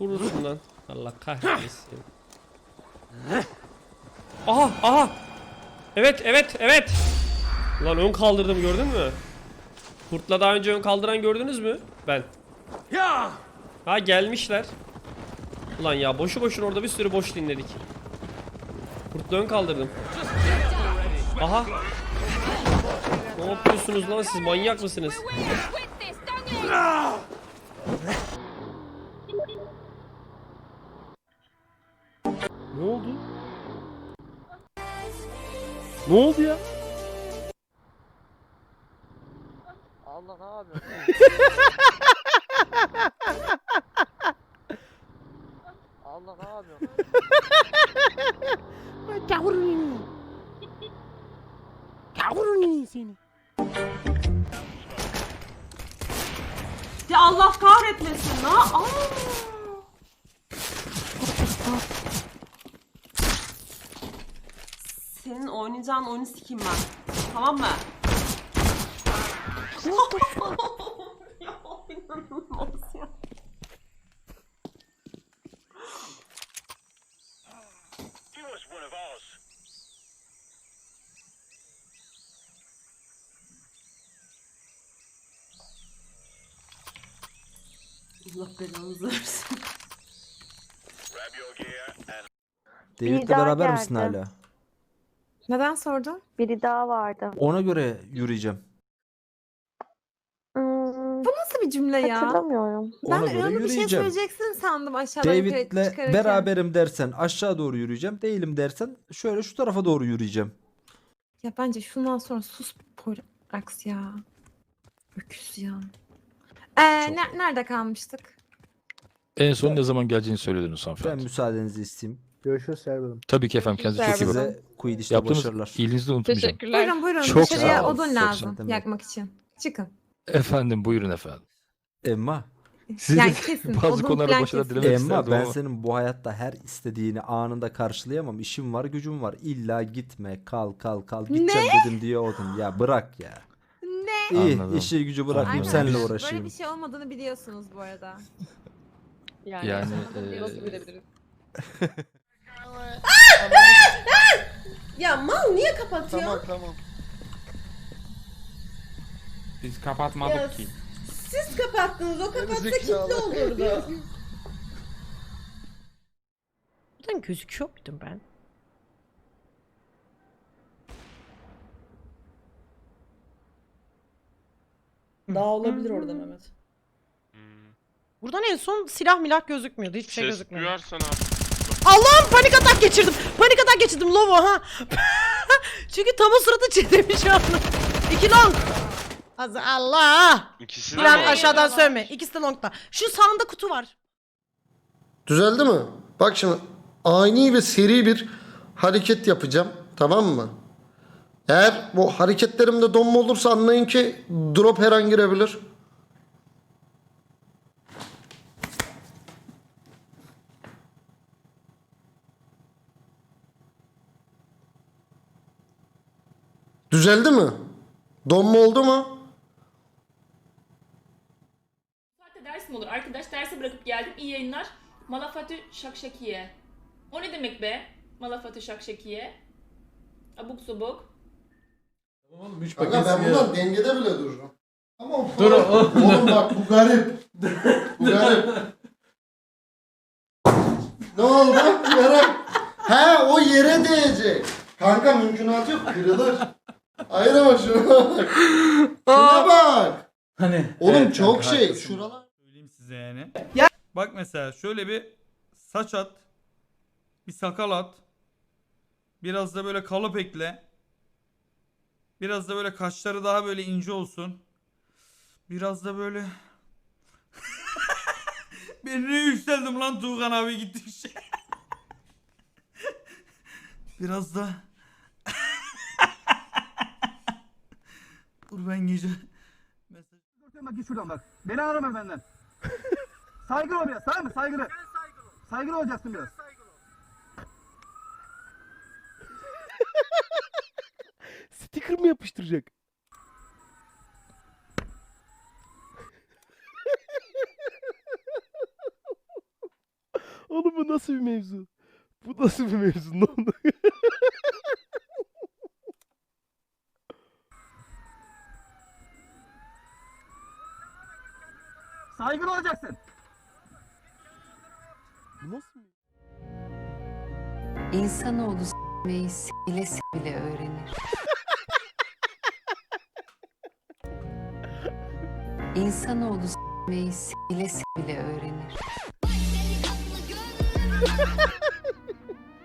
Vurursun lan. Allah kahretsin. Aha aha. Evet evet evet. Lan ön kaldırdım gördün mü? Kurtla daha önce ön kaldıran gördünüz mü? Ben. Ya. Ha gelmişler. Ulan ya boşu boşuna orada bir sürü boş dinledik. Kurtla ön kaldırdım. Aha. Ne yapıyorsunuz lan siz manyak mısınız? Ne oldu? Ne oldu ya? Allah ne yapıyor? Allah ne yapıyor? Gavurun. Gavurun seni. Ya Allah kahretmesin la. Aa! Senin oynayacağın oyunu sikeyim ben. Tamam mı? ya inanılmaz ya. Allah belanızı versin. David'le beraber misin hala? Neden sordun? Biri daha vardı. Ona göre yürüyeceğim. Hmm, Bu nasıl bir cümle ya? hatırlamıyorum. Ben Ona göre önemli bir şey yürüyeceğim. söyleyeceksin sandım aşağıdan yukarı David'le çıkarırken. beraberim dersen aşağı doğru yürüyeceğim. Değilim dersen şöyle şu tarafa doğru yürüyeceğim. Ya bence şundan sonra sus Porax ya. Öküz ya. Ee, Çok. ne- nerede kalmıştık? En son ne zaman geleceğini söylediniz Ben hanımefendi. müsaadenizi isteyeyim. Görüşürüz Serdar'ım. Tabii ki efendim kendinize çok iyi bakın. Size Quidditch'te Yaptığınız başarılar. iyiliğinizi unutmayacağım. Buyurun buyurun Çok dışarıya sağ odun çok lazım sağ yakmak için. Çıkın. Efendim buyurun efendim. Emma, Siz Yani kesin, bazı odun konularda falan başarılar kesin. dilemek Emma isterdim ben ama. senin bu hayatta her istediğini anında karşılayamam. İşim var, gücüm var. İlla gitme, kal, kal, kal. Gideceğim dedim diye odun. Ya bırak ya. Ne? İyi, Anladım. işi gücü bırakayım Aynen. seninle Biz- uğraşayım. Böyle bir şey olmadığını biliyorsunuz bu arada. Yani eee, Ya mal niye kapatıyor? Tamam tamam. Biz kapatmadık Ya, ki. Siz kapattınız. O kapatsa Gerizekalı. kilitli olurdu. Buradan gözüküyor muydum ben? Daha olabilir orada Mehmet. Buradan en son silah milah gözükmüyordu. Hiçbir şey Ses gözükmüyordu. duyarsan Allah'ım panik atak geçirdim. Panik atak geçirdim Lovo ha. Çünkü tam o sırada çetemiş şu anda. İki long. Az- Allah. ikisi de Lan aşağıdan sövme. İkisi de longta. Şu sağında kutu var. Düzeldi mi? Bak şimdi ani ve seri bir hareket yapacağım. Tamam mı? Eğer bu hareketlerimde donma olursa anlayın ki drop her an girebilir. Düzeldi mi? Donma oldu mu? saatte ders mi olur? Arkadaş dersi bırakıp geldim. İyi yayınlar. Malafatü şakşakiye. O ne demek be? Malafatü şakşakiye. Abuk subuk. Kanka ben bundan dengede bile dururum. Ama Dur oğlum bak bu garip. Bu garip. ne oldu? Yere. He o yere değecek. Kanka mümkünatı yok kırılır. Hayır ama şuna bak. Şuna bak. Hani. Oğlum çok şey. Şuralar. Söyleyeyim size yani. Bak mesela şöyle bir saç at. Bir sakal at. Biraz da böyle kalıp ekle. Biraz da böyle kaşları daha böyle ince olsun. Biraz da böyle Ben ne yükseldim lan Tuğkan abi gittikçe. Biraz da ben gece Mesaj Bak git şuradan bak. Beni arama benden. saygılı ol biraz tamam mı? Saygılı. Saygılı olacaksın biraz. Sticker mı yapıştıracak? Oğlum bu nasıl bir mevzu? Bu nasıl bir mevzu? Ne oldu? Saygılı olacaksın. Bu nasıl bir İnsanoğlu s**meyi sile sile öğrenir. İnsanoğlu s**meyi sile sile öğrenir.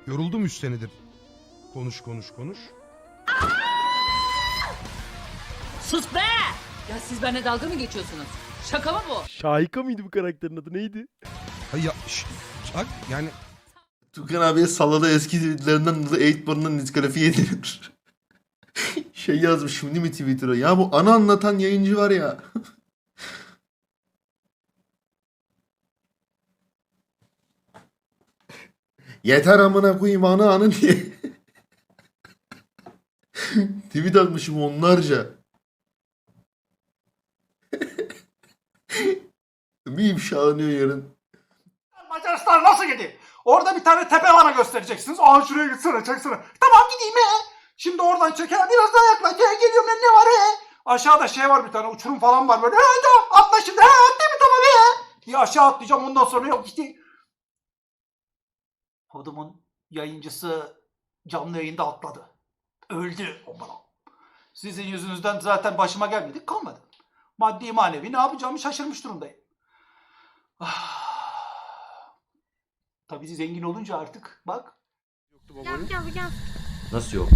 Yoruldum 3 senedir. Konuş konuş konuş. Sus be! Ya siz benimle dalga mı geçiyorsunuz? Şaka mı bu? Şahika mıydı bu karakterin adı neydi? Hayır ya, bak yani Tukan abiye sallada eski tweetlerinden dolayı 8born'dan diskalifiye edilir. şey yazmış şimdi mi Twitter'a? Ya bu ana anlatan yayıncı var ya. Yeter amına koyayım ana anı diye. Tweet atmışım onlarca. Bir ifşalanıyor yarın. Macaristan nasıl gideyim? Orada bir tane tepe bana göstereceksiniz. Aa şuraya gitsene çeksene. Tamam gideyim he. Şimdi oradan çeker biraz daha yaklaş. He, geliyorum ben ne var he? Aşağıda şey var bir tane uçurum falan var böyle. He tamam atla şimdi. He atlayayım tamam he. Diye aşağı atlayacağım ondan sonra yok işte. Kodumun yayıncısı canlı yayında atladı. Öldü. Aman. Sizin yüzünüzden zaten başıma gelmedik kalmadı. Maddi manevi ne yapacağımı şaşırmış durumdayım. Ah. Tabii zengin olunca artık bak. Gel gel gel. Nasıl yok?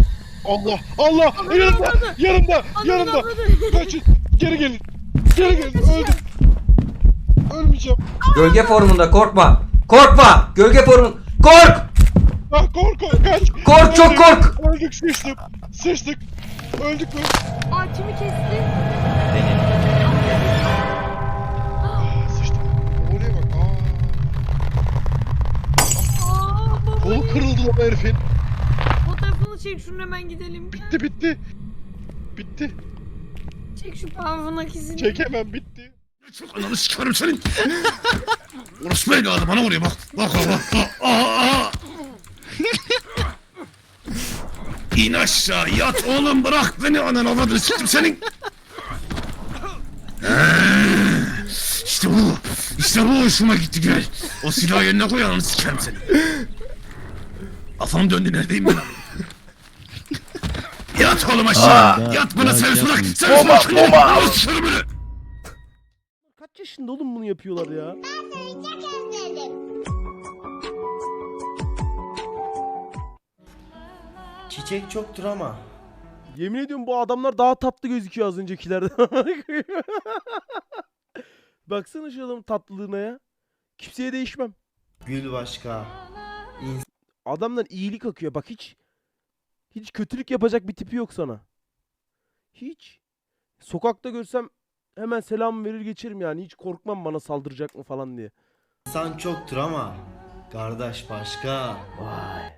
Allah Allah yanımda yanımda yanımda kaçın geri gelin geri gelin öldüm ölmeyeceğim Gölge formunda korkma. Korkma. Gölge formun. Kork. ah kork kork kaç Kork çok kork. öldük sıçtık sıçtık öldük mü Aa kimi kesti? Kırıldı lan herifin Fotoğrafını çek şunu hemen gidelim. bitti bitti bitti Çek şu parfınak izini. çek hemen bitti Ananı sikerim senin. Orası böyle adam bana vuruyor bak. Bak bak bak. Aa. İn aşağı yat oğlum bırak beni anan avradını sikim senin. İşte bu. İşte bu hoşuma gitti gel. O silahı yerine koy ananı sikerim seni. Kafam döndü neredeyim ben? yat oğlum aşağı. yat bana sen bırak. Sen bırak. Al sürümünü. kaç yaşında oğlum bunu yapıyorlar ya Çiçek çoktur ama. Yemin ediyorum bu adamlar daha tatlı gözüküyor az öncekilerden. Baksana şu adamın tatlılığına ya. Kimseye değişmem. Gül başka. Adamdan iyilik akıyor bak hiç. Hiç kötülük yapacak bir tipi yok sana. Hiç. Sokakta görsem hemen selam verir geçerim yani. Hiç korkmam bana saldıracak mı falan diye. İnsan çoktur ama. Kardeş başka. Vay.